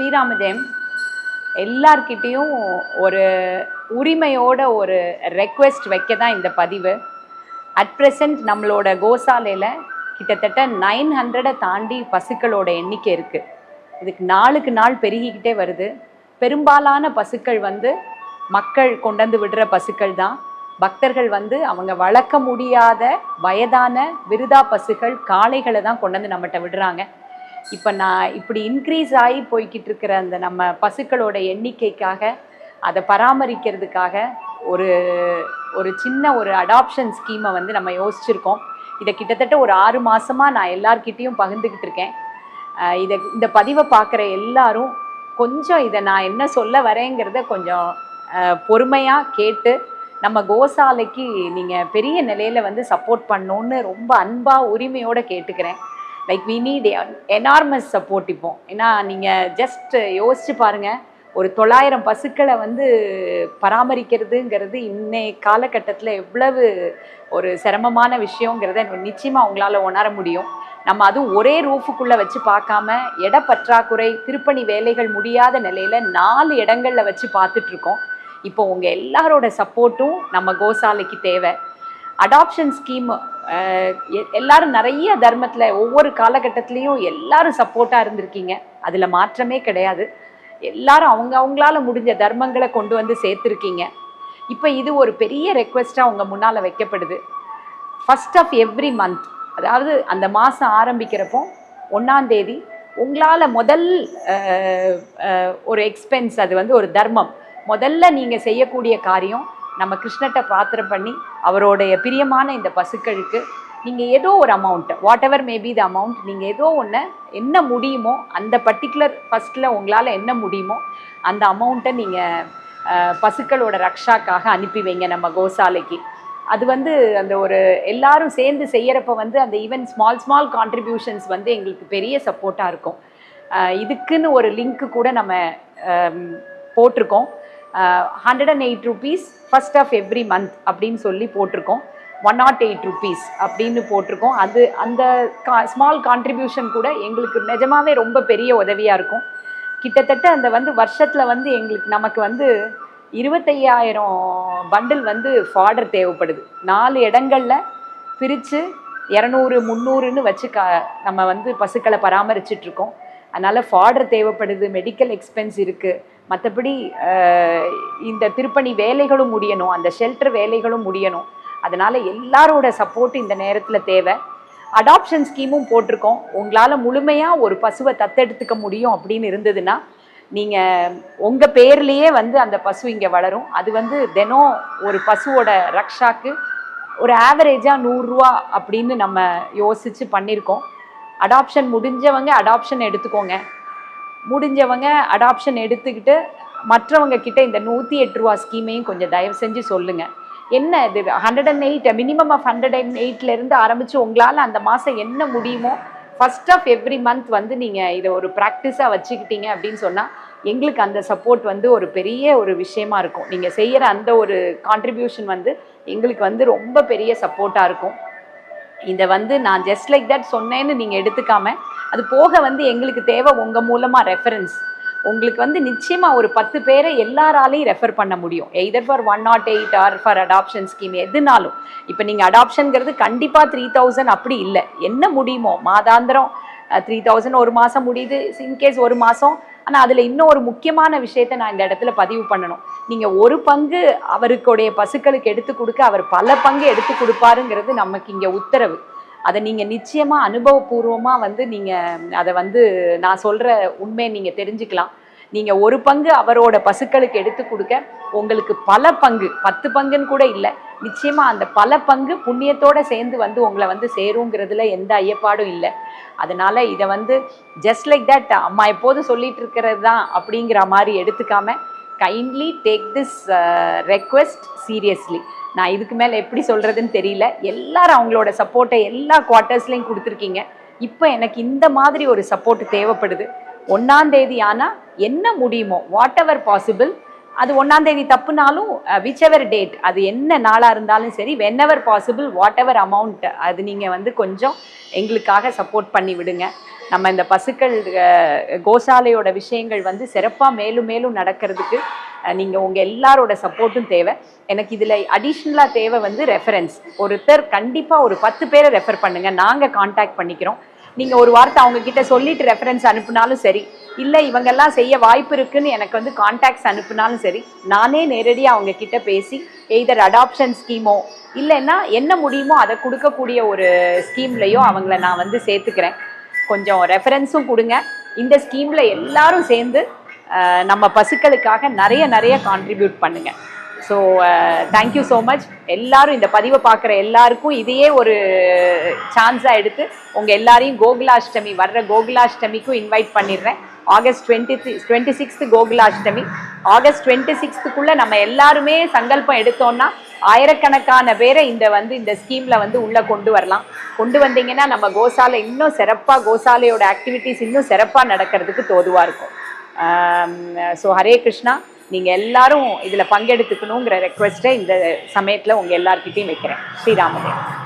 ஸ்ரீராம ஜெயம் எல்லார்கிட்டேயும் ஒரு உரிமையோட ஒரு ரெக்வெஸ்ட் வைக்க தான் இந்த பதிவு. அட் ப்ரெசன்ட் நம்மளோட கோசாலையில் கிட்டத்தட்ட நைன் ஹண்ட்ரடை தாண்டி பசுக்களோட எண்ணிக்கை இருக்குது இதுக்கு நாளுக்கு நாள் பெருகிக்கிட்டே வருது. பெரும்பாலான பசுக்கள் வந்து மக்கள் கொண்டு வந்து விடுற பசுக்கள் தான். பக்தர்கள் வந்து அவங்க வளர்க்க முடியாத வயதான விருதா பசுகள் காளைகளை தான் கொண்டு வந்து நம்மகிட்ட விடுறாங்க. இப்போ நான் இப்படி இன்க்ரீஸ் ஆகி போய்கிட்டு இருக்கிற அந்த நம்ம பசுக்களோட எண்ணிக்கைக்காக அதை பராமரிக்கிறதுக்காக ஒரு ஒரு சின்ன ஒரு அடாப்ஷன் ஸ்கீமை வந்து நம்ம யோசிச்சிருக்கோம். இதை கிட்டத்தட்ட ஒரு ஆறு மாதமாக நான் எல்லார்கிட்டேயும் பகிர்ந்துக்கிட்டு இருக்கேன் இதை இந்த பதிவை பார்க்குற எல்லாரும் கொஞ்சம் இதை நான் என்ன சொல்ல வரேங்கிறத கொஞ்சம் பொறுமையாக கேட்டு நம்ம கோசாலைக்கு நீங்கள் பெரிய நிலையில் வந்து சப்போர்ட் பண்ணணுன்னு ரொம்ப அன்பாக உரிமையோடு கேட்டுக்கிறேன். Like we need enormous support இப்போ. ஏன்னா நீங்கள் ஜஸ்ட் யோசிச்சு பாருங்கள் ஒரு தொள்ளாயிரம் பசுக்களை வந்து பராமரிக்கிறதுங்கிறது இன்னை காலகட்டத்தில் எவ்வளவு ஒரு சிரமமான விஷயங்கிறத நிச்சயமாக உங்களால் உணர முடியும். நம்ம அதுவும் ஒரே ரூஃபுக்குள்ளே வச்சு பார்க்காம இட பற்றாக்குறை திருப்பணி வேலைகள் முடியாத நிலையில் நாலு இடங்களில் வச்சு பார்த்துட்ருக்கோம். இப்போ உங்கள் எல்லாரோட சப்போர்ட்டும் நம்ம கோசாலைக்கு தேவை. அடாப்ஷன் ஸ்கீம் எல்லாரும் நிறைய தர்மத்தில் ஒவ்வொரு காலகட்டத்திலையும் எல்லாரும் சப்போர்ட்டாக இருந்திருக்கீங்க. அதில் மாற்றமே கிடையாது. எல்லாரும் அவங்க அவங்களால முடிஞ்ச தர்மங்களை கொண்டு வந்து சேர்த்துருக்கீங்க. இப்போ இது ஒரு பெரிய ரெக்வெஸ்ட்டாக உங்கள் முன்னால் வைக்கப்படுது. ஃபஸ்ட் ஆஃப் எவ்ரி மந்த் அதாவது அந்த மாதம் ஆரம்பிக்கிறப்போ ஒன்றாந்தேதி உங்களால் முதல் ஒரு எக்ஸ்பென்ஸ் அது வந்து ஒரு தர்மம். முதல்ல நீங்கள் செய்யக்கூடிய காரியம் நம்ம கிருஷ்ணட்ட பாத்திரம் பண்ணி அவருடைய பிரியமான இந்த பசுக்களுக்கு நீங்கள் ஏதோ ஒரு amount whatever maybe the amount நீங்கள் ஏதோ ஒன்று என்ன முடியுமோ அந்த பர்டிகுலர் ஃபஸ்ட்டில் உங்களால் என்ன முடியுமோ அந்த அமௌண்ட்டை நீங்கள் பசுக்களோட ரக்ஷாக்காக அனுப்பி வைங்க நம்ம கோசாலைக்கு. அது வந்து அந்த ஒரு எல்லாரும் சேர்ந்து செய்கிறப்ப வந்து அந்த ஈவன் ஸ்மால் ஸ்மால் கான்ட்ரிபியூஷன்ஸ் வந்து எங்களுக்கு பெரிய சப்போர்ட்டாக இருக்கும். இதுக்குன்னு ஒரு லிங்க்கு கூட நம்ம போட்டிருக்கோம். Hundred and eight rupees first of every month அப்படின்னு சொல்லி போட்டிருக்கோம். ஒன் நாட் எயிட் ருபீஸ் அப்படின்னு போட்டிருக்கோம். அது அந்த கா ஸ்மால் கான்ட்ரிபியூஷன் கூட எங்களுக்கு நிஜமாவே ரொம்ப பெரிய உதவியாக இருக்கும். கிட்டத்தட்ட அந்த வந்து வருஷத்தில் வந்து எங்களுக்கு நமக்கு வந்து இருபத்தையாயிரம் பண்டில் வந்து ஃபாடர் தேவைப்படுது. நாலு இடங்களில் பிரித்து இரநூறு முந்நூறுன்னு வச்சு க நம்ம வந்து பசுக்களை பராமரிச்சிட்ருக்கோம் அதனால் ஃபாடர் தேவைப்படுது மெடிக்கல் எக்ஸ்பென்ஸ் இருக்குது மற்றபடி இந்த திருப்பணி வேலைகளும் முடியணும் அந்த ஷெல்டர் வேலைகளும் முடியணும். அதனால் எல்லாரோட சப்போர்ட் இந்த நேரத்தில் தேவை. அடாப்ஷன் ஸ்கீமும் போட்டிருக்கோம். உங்களால் முழுமையாக ஒரு பசுவை தத்தெடுத்துக்க முடியும் அப்படின்னு இருந்ததுன்னா நீங்கள் உங்கள் பேர்லேயே வந்து அந்த பசு இங்கே வளரும். அது வந்து தினம் ஒரு பசுவோட ரக்ஷாக்கு ஒரு ஆவரேஜாக நூறுரூவா அப்படின்னு நம்ம யோசித்து பண்ணியிருக்கோம் அடாப்ஷன் முடிஞ்சவங்க அடாப்ஷன் எடுத்துக்கோங்க. முடிஞ்சவங்க அடாப்ஷன் எடுத்துக்கிட்டு மற்றவங்க கிட்ட இந்த நூற்றி எட்டு ரூபா ஸ்கீமையும் கொஞ்சம் தயவு செஞ்சு சொல்லுங்கள் என்ன இது? Hundred and eight minimum of hundred and எயிட்லேருந்து ஆரம்பித்து உங்களால் அந்த மாதம் என்ன முடியுமோ ஃபர்ஸ்ட் ஆஃப் எவ்ரி மந்த் வந்து நீங்கள் இதை ஒரு ப்ராக்டிஸாக வச்சுக்கிட்டீங்க அப்படின்னு சொன்னால் எங்களுக்கு அந்த சப்போர்ட் வந்து ஒரு பெரிய ஒரு விஷயமா இருக்கும். நீங்கள் செய்கிற அந்த ஒரு கான்ட்ரிபியூஷன் வந்து எங்களுக்கு வந்து ரொம்ப பெரிய சப்போர்ட்டாக இருக்கும். இதை வந்து நான் ஜஸ்ட் லைக் தட் சொன்னேன்னு நீங்கள் எடுத்துக்காம அது போக வந்து எங்களுக்கு தேவை உங்கள் மூலமாக ரெஃபரன்ஸ் உங்களுக்கு வந்து நிச்சயமாக ஒரு பத்து பேரை எல்லாராலையும் ரெஃபர் பண்ண முடியும். Either for one not eight or for adoption scheme எதுனாலும். இப்போ நீங்கள் அடாப்ஷனுங்கிறது கண்டிப்பாக த்ரீ தௌசண்ட் அப்படி இல்லை. என்ன முடியுமோ மாதாந்திரம் த்ரீ தௌசண்ட் ஒரு மாதம் முடியுது இன்கேஸ் ஒரு மாதம் ஆனால் அதில் இன்னும் ஒரு முக்கியமான விஷயத்தை நான் இந்த இடத்துல பதிவு பண்ணணும். நீங்கள் ஒரு பங்கு அவருக்குடைய பசுக்களுக்கு எடுத்து கொடுக்க அவர் பல பங்கு எடுத்து கொடுப்பாருங்கிறது நமக்கு இங்கே உத்தரவு. அதை நீங்கள் நிச்சயமாக அனுபவபூர்வமாக வந்து நீங்கள் அதை வந்து நான் சொல்கிற உண்மையை நீங்கள் தெரிஞ்சுக்கலாம். நீங்கள் ஒரு பங்கு அவரோட பசுக்களுக்கு எடுத்து கொடுக்க உங்களுக்கு பல பங்கு பத்து பங்குன்னு கூட இல்லை. நிச்சயமாக அந்த பல பங்கு புண்ணியத்தோடு சேர்ந்து வந்து உங்களை வந்து சேருங்கிறதுல எந்த ஐயப்பாடும் இல்லை. அதனால் இதை வந்து ஜஸ்ட் லைக் தட் அம்மா எப்போதும் சொல்லிட்டு இருக்கிறது தான் அப்படிங்கிற மாதிரி எடுத்துக்காம kindly take this request seriously நான் இதுக்கு மேலே எப்படி சொல்கிறதுன்னு தெரியல. எல்லாரும் அவங்களோட சப்போர்ட்டை எல்லா குவார்ட்டர்ஸ்லையும் கொடுத்துருக்கீங்க. இப்போ எனக்கு இந்த மாதிரி ஒரு சப்போர்ட் தேவைப்படுது. ஒன்றாந்தேதி ஆனால் என்ன முடியுமோ வாட் எவர் பாசிபிள் அது ஒன்றாந்தேதி தப்புனாலும் விச் எவர் டேட் அது என்ன நாளாக இருந்தாலும் சரி whenever possible whatever amount அது நீங்கள் வந்து கொஞ்சம் எங்களுக்காக சப்போர்ட் பண்ணி விடுங்க நம்ம இந்த பசுக்கள் கோசாலையோட விஷயங்கள் வந்து சிறப்பாக மேலும் மேலும் நடக்கிறதுக்கு நீங்கள் உங்கள் எல்லாரோட சப்போர்ட்டும் தேவை. எனக்கு இதில் அடிஷ்னலாக தேவை வந்து ரெஃபரன்ஸ் ஒருத்தர் கண்டிப்பாக ஒரு பத்து பேரை ரெஃபர் பண்ணுங்கள் நாங்கள் காண்டாக்ட் பண்ணிக்கிறோம். நீங்கள் ஒரு வார்த்தை அவங்கக்கிட்ட சொல்லிட்டு ரெஃபரன்ஸ் அனுப்புனாலும் சரி இல்லை இவங்கெல்லாம் செய்ய வாய்ப்பு இருக்குன்னு எனக்கு வந்து காண்டாக்ட்ஸ் அனுப்புனாலும் சரி நானே நேரடியாக அவங்கக்கிட்ட பேசி எய்தர் அடாப்ஷன் ஸ்கீமோ இல்லைன்னா என்ன முடியுமோ அதை கொடுக்கக்கூடிய ஒரு ஸ்கீம்லையோ அவங்கள நான் வந்து சேர்த்துக்கிறேன். கொஞ்சம் ரெஃபரன்ஸும் கொடுங்க. இந்த ஸ்கீமில் எல்லாரும் சேர்ந்து நம்ம பசுக்களுக்காக நிறைய நிறைய கான்ட்ரிபியூட் பண்ணுங்க. ஸோ தேங்க்யூ ஸோ மச் எல்லாரும் இந்த பதிவை பார்க்குற எல்லாருக்கும் இதையே ஒரு சான்ஸாக எடுத்து உங்கள் எல்லாரையும் கோகுலாஷ்டமி வர்ற கோகுலாஷ்டமிக்கும் இன்வைட் பண்ணிடுறேன். August twenty twenty sixth Gokulashtami. August twenty சிக்ஸ்த்துக்குள்ளே நம்ம எல்லாருமே சங்கல்பம் எடுத்தோன்னா ஆயிரக்கணக்கான பேரை இந்த வந்து இந்த ஸ்கீமில் வந்து உள்ளே கொண்டு வரலாம். கொண்டு வந்தீங்கன்னா நம்ம கோசாலை இன்னும் சிறப்பாக கோசாலையோட ஆக்டிவிட்டீஸ் இன்னும் சிறப்பாக நடக்கிறதுக்கு தோதுவாக இருக்கும். ஸோ ஹரே கிருஷ்ணா நீங்கள் எல்லாரும் இதில் பங்கெடுத்துக்கணுங்கிற ரெக்வெஸ்ட்டை இந்த சமயத்தில் உங்கள் எல்லார்கிட்டையும் வைக்கிறேன். ஸ்ரீராமதேவ்.